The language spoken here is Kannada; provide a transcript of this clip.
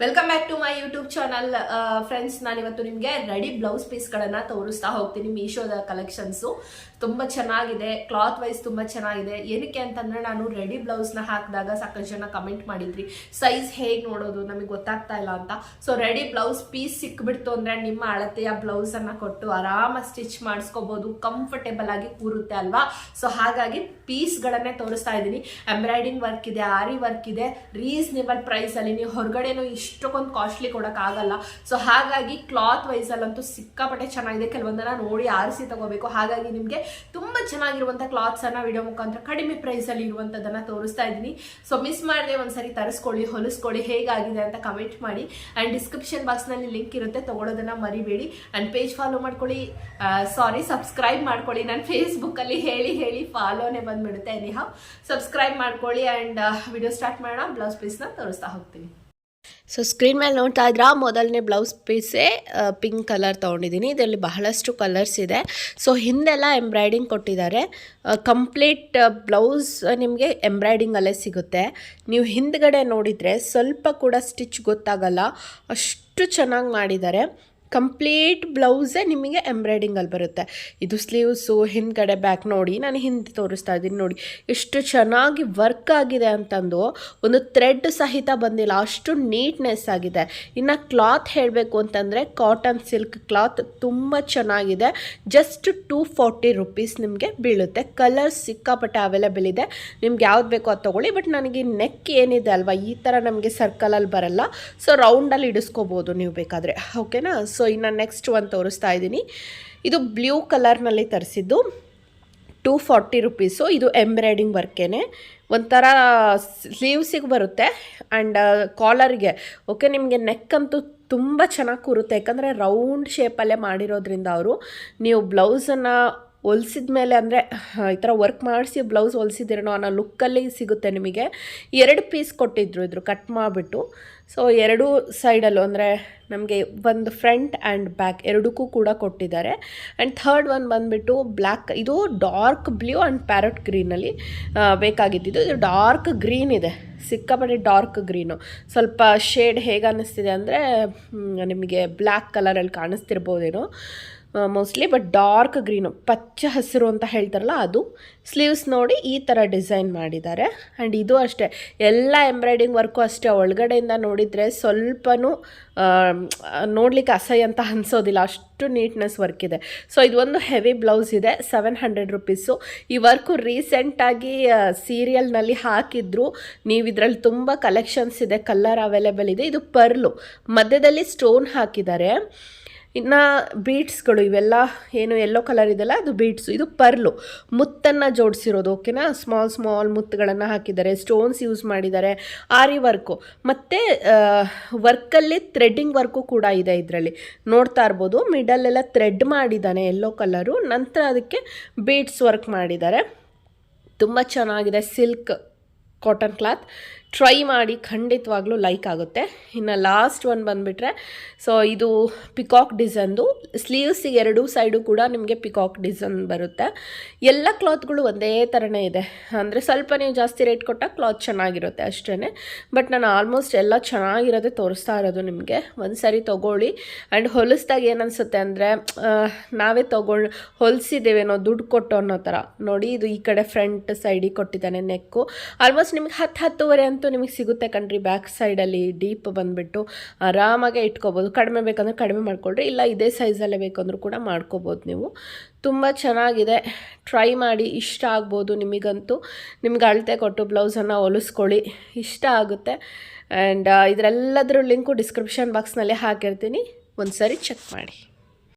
Welcome back to my YouTube channel friends ನಾನಿವತ್ತು ನಿಮಗೆ ರೆಡಿ ಬ್ಲೌಸ್ ಪೀಸ್ಗಳನ್ನು ತೋರಿಸ್ತಾ ಹೋಗ್ತೀನಿ ಮೀಶೋದ ಕಲೆಕ್ಷನ್ಸು ತುಂಬ ಚೆನ್ನಾಗಿದೆ ಕ್ಲಾತ್ ವೈಸ್ ತುಂಬ ಚೆನ್ನಾಗಿದೆ. ಏನಕ್ಕೆ ಅಂತಂದರೆ ನಾನು ರೆಡಿ ಬ್ಲೌಸ್ನ ಹಾಕಿದಾಗ ಸಾಕಷ್ಟು ಜನ ಕಮೆಂಟ್ ಮಾಡಿದ್ರಿ ಸೈಜ್ ಹೇಗೆ ನೋಡೋದು, ನಮಗೆ ಗೊತ್ತಾಗ್ತಾ ಇಲ್ಲ ಅಂತ. ಸೊ ರೆಡಿ ಬ್ಲೌಸ್ ಪೀಸ್ ಸಿಕ್ಬಿಡ್ತು ಅಂದರೆ ನಿಮ್ಮ ಅಳತೆಯ ಬ್ಲೌಸನ್ನು ಕೊಟ್ಟು ಆರಾಮಾಗಿ ಸ್ಟಿಚ್ ಮಾಡಿಸ್ಕೋಬೋದು ಕಂಫರ್ಟೇಬಲ್ ಆಗಿ ಕೂರುತ್ತೆ ಅಲ್ವಾ? ಸೊ ಹಾಗಾಗಿ ಪೀಸ್ಗಳನ್ನೇ ತೋರಿಸ್ತಾ ಇದ್ದೀನಿ. ಎಂಬ್ರಾಯ್ಡಿಂಗ್ ವರ್ಕ್ ಇದೆ, ಆರಿ ವರ್ಕ್ ಇದೆ. ರೀಸನೇಬಲ್ ಪ್ರೈಸಲ್ಲಿ ನೀವು ಹೊರಗಡೆನೂ ಇಷ್ಟಕ್ಕೊಂದು ಕಾಸ್ಟ್ಲಿ ಕೊಡೋಕ್ಕಾಗಲ್ಲ. ಸೊ ಹಾಗಾಗಿ ಕ್ಲಾತ್ ವೈಸಲ್ಲಂತೂ ಸಿಕ್ಕಾಪಟ್ಟೆ ಚೆನ್ನಾಗಿದೆ. ಕೆಲವೊಂದನ್ನ ನೋಡಿ ಆರಿಸಿ ತಗೋಬೇಕು. ಹಾಗಾಗಿ ನಿಮಗೆ ತುಂಬ ಚೆನ್ನಾಗಿರುವಂಥ ಕ್ಲಾತ್ಸನ್ನು ವಿಡಿಯೋ ಮುಖಾಂತರ ಕಡಿಮೆ ಪ್ರೈಸಲ್ಲಿ ಇರುವಂಥದ್ದನ್ನು ತೋರಿಸ್ತಾ ಇದ್ದೀನಿ. ಸೊ ಮಿಸ್ ಮಾಡದೆ ಒಂದ್ಸರಿ ತರಿಸ್ಕೊಳ್ಳಿ, ಹೊಲಿಸ್ಕೊಳ್ಳಿ, ಹೇಗಾಗಿದೆ ಅಂತ ಕಮೆಂಟ್ ಮಾಡಿ. ಆ್ಯಂಡ್ ಡಿಸ್ಕ್ರಿಪ್ಷನ್ ಬಾಕ್ಸ್ನಲ್ಲಿ ಲಿಂಕ್ ಇರುತ್ತೆ. ತಗೊಳ್ಳೋದನ್ನ ಮರಿಬೇಡಿ. ಆ್ಯಂಡ್ ಪೇಜ್ ಫಾಲೋ ಮಾಡ್ಕೊಳ್ಳಿ. ಸಾರಿ ಸಬ್ಸ್ಕ್ರೈಬ್ ಮಾಡ್ಕೊಳ್ಳಿ. ನಾನು ಫೇಸ್ಬುಕ್ಕಲ್ಲಿ ಹೇಳಿ ಹೇಳಿ ಫಾಲೋನೇ ಬಂದ್ಬಿಡುತ್ತೆ ಎನಿಹಾವ್ ಸಬ್ಸ್ಕ್ರೈಬ್ ಮಾಡ್ಕೊಳ್ಳಿ. ಆ್ಯಂಡ್ ವಿಡಿಯೋ ಸ್ಟಾರ್ಟ್ ಮಾಡೋಣ. ಬ್ಲೌಸ್ ಪೀಸ್ನ ತೋರಿಸ್ತಾ ಹೋಗ್ತೀನಿ. ಸೊ ಸ್ಕ್ರೀನ್ ಮೇಲೆ ನೋಡ್ತಾ ಇದ್ರ? ಮೊದಲನೇ ಬ್ಲೌಸ್ ಪೀಸೇ ಪಿಂಕ್ ಕಲರ್ ತೊಗೊಂಡಿದ್ದೀನಿ. ಇದರಲ್ಲಿ ಬಹಳಷ್ಟು ಕಲರ್ಸ್ ಇದೆ. ಸೊ ಹಿಂದೆಲ್ಲ ಎಂಬ್ರಾಯ್ಡಿಂಗ್ ಕೊಟ್ಟಿದ್ದಾರೆ. ಕಂಪ್ಲೀಟ್ ಬ್ಲೌಸ್ ನಿಮಗೆ ಎಂಬ್ರಾಯ್ಡಿಂಗಲ್ಲೇ ಸಿಗುತ್ತೆ. ನೀವು ಹಿಂದ್ಗಡೆ ನೋಡಿದರೆ ಸ್ವಲ್ಪ ಕೂಡ ಸ್ಟಿಚ್ ಗೊತ್ತಾಗಲ್ಲ. ಅಷ್ಟು ಚೆನ್ನಾಗಿ ಮಾಡಿದ್ದಾರೆ. ಕಂಪ್ಲೀಟ್ ಬ್ಲೌಸೇ ನಿಮಗೆ ಎಂಬ್ರಾಯ್ಡಿಂಗಲ್ಲಿ ಬರುತ್ತೆ. ಇದು ಸ್ಲೀವ್ಸು, ಹಿಂದ್ಗಡೆ ಬ್ಯಾಕ್ ನೋಡಿ, ನಾನು ಹಿಂದೆ ತೋರಿಸ್ತಾ ಇದ್ದೀನಿ ನೋಡಿ. ಎಷ್ಟು ಚೆನ್ನಾಗಿ ವರ್ಕ್ ಆಗಿದೆ ಅಂತಂದು ಒಂದು ಥ್ರೆಡ್ ಸಹಿತ ಬಂದಿಲ್ಲ. ಅಷ್ಟು ನೀಟ್ನೆಸ್ ಆಗಿದೆ. ಇನ್ನು ಕ್ಲಾತ್ ಹೇಳಬೇಕು ಅಂತಂದರೆ ಕಾಟನ್ ಸಿಲ್ಕ್ ಕ್ಲಾತ್ ತುಂಬ ಚೆನ್ನಾಗಿದೆ. ಜಸ್ಟ್ ಟೂ ಫಾರ್ಟಿ ರುಪೀಸ್ ನಿಮಗೆ ಬೀಳುತ್ತೆ. ಕಲರ್ ಸಿಕ್ಕಾಪಟ್ಟೆ ಅವೈಲೇಬಲ್ ಇದೆ. ನಿಮ್ಗೆ ಯಾವ್ದು ಬೇಕೋ ಅದು ತೊಗೊಳ್ಳಿ. ಬಟ್ ನನಗೆ ನೆಕ್ ಏನಿದೆ ಅಲ್ವಾ? ಈ ಥರ ನಮಗೆ ಸರ್ಕಲಲ್ಲಿ ಬರಲ್ಲ. ಸೊ ರೌಂಡಲ್ಲಿ ಇಡಿಸ್ಕೋಬೋದು ನೀವು ಬೇಕಾದರೆ. ಓಕೆನಾ ಸೊ ಇನ್ನು ನೆಕ್ಸ್ಟ್ ಒಂದು ತೋರಿಸ್ತಾ ಇದ್ದೀನಿ. ಇದು ಬ್ಲೂ ಕಲರ್ನಲ್ಲಿ ತರಿಸಿದ್ದು ಟೂ ಫಾರ್ಟಿ ರುಪೀಸು ಇದು ಎಂಬ್ರಾಯ್ಡಿಂಗ್ ವರ್ಕೇನೆ ಒಂಥರ ಸ್ಲೀವ್ಸಿಗೆ ಬರುತ್ತೆ ಆ್ಯಂಡ್ ಕಾಲರ್ಗೆ ಓಕೆ ನಿಮಗೆ ನೆಕ್ ಅಂತೂ ತುಂಬ ಚೆನ್ನಾಗಿ ಕೂರುತ್ತೆ. ಯಾಕಂದರೆ ರೌಂಡ್ ಶೇಪಲ್ಲೇ ಮಾಡಿರೋದ್ರಿಂದ ಅವರು ನೀವು ಬ್ಲೌಸನ್ನು ಹೊಲ್ಸಿದ ಮೇಲೆ ಅಂದರೆ ಈ ಥರ ವರ್ಕ್ ಮಾಡಿಸಿ ಬ್ಲೌಸ್ ಹೊಲ್ಸಿದ್ದೀರೇನೋ ಅನ್ನೋ ಲುಕ್ಕಲ್ಲಿ ಸಿಗುತ್ತೆ ನಿಮಗೆ. ಎರಡು ಪೀಸ್ ಕೊಟ್ಟಿದ್ರು ಇದ್ರು ಕಟ್ ಮಾಡಿಬಿಟ್ಟು. ಸೊ ಎರಡೂ ಸೈಡಲ್ಲೂ ಅಂದರೆ ನಮಗೆ ಒಂದು ಫ್ರಂಟ್ ಆ್ಯಂಡ್ ಬ್ಯಾಕ್ ಎರಡಕ್ಕೂ ಕೂಡ ಕೊಟ್ಟಿದ್ದಾರೆ. ಆ್ಯಂಡ್ ಥರ್ಡ್ ಒನ್ ಬಂದುಬಿಟ್ಟು ಬ್ಲ್ಯಾಕ್ ಇದು ಡಾರ್ಕ್ ಬ್ಲೂ ಆ್ಯಂಡ್ ಪ್ಯಾರಟ್ ಗ್ರೀನಲ್ಲಿ ಬೇಕಾಗಿದ್ದಿದ್ದು. ಇದು ಡಾರ್ಕ್ ಗ್ರೀನ್ ಇದೆ, ಸಿಕ್ಕಾಪಟ್ಟೆ ಡಾರ್ಕ್ ಗ್ರೀನು ಸ್ವಲ್ಪ ಶೇಡ್ ಹೇಗೆ ಅನ್ನಿಸ್ತಿದೆ ಅಂದರೆ ನಿಮಗೆ ಬ್ಲ್ಯಾಕ್ ಕಲರಲ್ಲಿ ಕಾಣಿಸ್ತಿರ್ಬೋದೇನೋ. ಮೋಸ್ಟ್ಲಿ ಬಟ್ ಡಾರ್ಕ್ ಗ್ರೀನು ಪಚ್ಚ ಹಸಿರು ಅಂತ ಹೇಳ್ತಾರಲ್ಲ, ಅದು ಸ್ಲೀವ್ಸ್ ನೋಡಿ ಈ ಥರ ಡಿಸೈನ್ ಮಾಡಿದ್ದಾರೆ. ಆ್ಯಂಡ್ ಇದು ಅಷ್ಟೇ, ಎಲ್ಲ ಎಂಬ್ರಾಯ್ಡಿಂಗ್ ವರ್ಕು ಅಷ್ಟೇ, ಒಳಗಡೆಯಿಂದ ನೋಡಿದರೆ ಸ್ವಲ್ಪನೂ ನೋಡಲಿಕ್ಕೆ ಅಸಹ್ಯ ಅಂತ ಅನಿಸೋದಿಲ್ಲ, ಅಷ್ಟು ನೀಟ್ನೆಸ್ ವರ್ಕ್ ಇದೆ. ಸೊ ಇದು ಒಂದು ಹೆವಿ ಬ್ಲೌಸ್ ಇದೆ ಸೆವೆನ್ ಹಂಡ್ರೆಡ್ ರುಪೀಸು ಈ ವರ್ಕು ರೀಸೆಂಟಾಗಿ ಸೀರಿಯಲ್ನಲ್ಲಿ ಹಾಕಿದ್ರು. ನೀವು ಇದರಲ್ಲಿ ತುಂಬ ಕಲೆಕ್ಷನ್ಸ್ ಇದೆ ಕಲರ್ ಅವೈಲೇಬಲ್ ಇದೆ. ಇದು ಪರ್ಲು, ಮಧ್ಯದಲ್ಲಿ ಸ್ಟೋನ್ ಹಾಕಿದ್ದಾರೆ. ಇನ್ನು ಬೀಟ್ಸ್ಗಳು ಇವೆಲ್ಲ ಏನು ಎಲ್ಲೋ ಕಲರ್ ಇದೆಲ್ಲ ಅದು ಬೀಡ್ಸು ಇದು ಪರ್ಲು. ಮುತ್ತನ್ನು ಜೋಡಿಸಿರೋದು ಓಕೆನಾ ಸ್ಮಾಲ್ ಸ್ಮಾಲ್ ಮುತ್ತುಗಳನ್ನು ಹಾಕಿದ್ದಾರೆ. ಸ್ಟೋನ್ಸ್ ಯೂಸ್ ಮಾಡಿದ್ದಾರೆ. ಆರಿ ವರ್ಕು ಮತ್ತು ವರ್ಕಲ್ಲಿ ಥ್ರೆಡ್ಡಿಂಗ್ ವರ್ಕು ಕೂಡ ಇದೆ ಇದರಲ್ಲಿ. ನೋಡ್ತಾ ಇರ್ಬೋದು. ಮಿಡಲ್ಲೆಲ್ಲ ಥ್ರೆಡ್ ಮಾಡಿದ್ದಾನೆ ಎಲ್ಲೋ ಕಲರು ನಂತರ ಅದಕ್ಕೆ ಬೀಟ್ಸ್ ವರ್ಕ್ ಮಾಡಿದ್ದಾರೆ. ತುಂಬ ಚೆನ್ನಾಗಿದೆ. ಸಿಲ್ಕ್ ಕಾಟನ್ ಕ್ಲಾತ್ ಟ್ರೈ ಮಾಡಿ ಖಂಡಿತವಾಗ್ಲೂ ಲೈಕ್ ಆಗುತ್ತೆ. ಇನ್ನು ಲಾಸ್ಟ್ ಒನ್ ಬಂದುಬಿಟ್ರೆ ಸೊ ಇದು ಪಿಕಾಕ್ ಡಿಸೈನ್ದು ಸ್ಲೀವ್ಸಿಗೆ ಎರಡೂ ಸೈಡು ಕೂಡ ನಿಮಗೆ ಪಿಕಾಕ್ ಡಿಸೈನ್ ಬರುತ್ತೆ. ಎಲ್ಲ ಕ್ಲಾತ್ಗಳು ಒಂದೇ ಥರನೇ ಇದೆ. ಅಂದರೆ ಸ್ವಲ್ಪ ನೀವು ಜಾಸ್ತಿ ರೇಟ್ ಕೊಟ್ಟಾಗ ಕ್ಲಾತ್ ಚೆನ್ನಾಗಿರುತ್ತೆ ಅಷ್ಟೇ ಬಟ್ ನಾನು ಆಲ್ಮೋಸ್ಟ್ ಎಲ್ಲ ಚೆನ್ನಾಗಿರೋದೇ ತೋರಿಸ್ತಾ ಇರೋದು ನಿಮಗೆ. ಒಂದು ಸರಿ ತೊಗೊಳ್ಳಿ. ಆ್ಯಂಡ್ ಹೊಲಿಸ್ದಾಗ ಏನನ್ಸುತ್ತೆ ಅಂದರೆ ನಾವೇ ತೊಗೊಂಡು ಹೊಲಿಸಿದ್ದೇವೇನೋ ದುಡ್ಡು ಕೊಟ್ಟು ಅನ್ನೋ ಥರ ನೋಡಿ, ಇದು ಈ ಕಡೆ ಫ್ರಂಟ್ ಸೈಡಿಗೆ ಕೊಟ್ಟಿದ್ದಾನೆ ನೆಕ್ಕು ಆಲ್ಮೋಸ್ಟ್ ನಿಮಗೆ ಹತ್ತು ಹತ್ತುವರೆ ಅಂತೂ ನಿಮಗೆ ಸಿಗುತ್ತೆ ಕಣ್ರಿ. ಬ್ಯಾಕ್ ಸೈಡಲ್ಲಿ ಡೀಪ್ ಬಂದುಬಿಟ್ಟು ಆರಾಮಾಗೆ ಇಟ್ಕೋಬೋದು. ಕಡಿಮೆ ಬೇಕಂದ್ರೆ ಕಡಿಮೆ ಮಾಡ್ಕೊಳ್ರಿ. ಇಲ್ಲ ಇದೇ ಸೈಜಲ್ಲೇ ಬೇಕಂದ್ರೂ ಕೂಡ ಮಾಡ್ಕೋಬೋದು ನೀವು. ತುಂಬ ಚೆನ್ನಾಗಿದೆ. ಟ್ರೈ ಮಾಡಿ. ಇಷ್ಟ ಆಗ್ಬೋದು ನಿಮಗಂತೂ. ನಿಮ್ಗೆ ಅಳತೆ ಕೊಟ್ಟು ಬ್ಲೌಸನ್ನು ಹೊಲಿಸ್ಕೊಳ್ಳಿ. ಇಷ್ಟ ಆಗುತ್ತೆ. ಆ್ಯಂಡ್ ಇದರೆಲ್ಲದರ ಲಿಂಕು ಡಿಸ್ಕ್ರಿಪ್ಷನ್ ಬಾಕ್ಸ್ನಲ್ಲೇ ಹಾಕಿರ್ತೀನಿ. ಒಂದು ಸರಿ ಚೆಕ್ ಮಾಡಿ.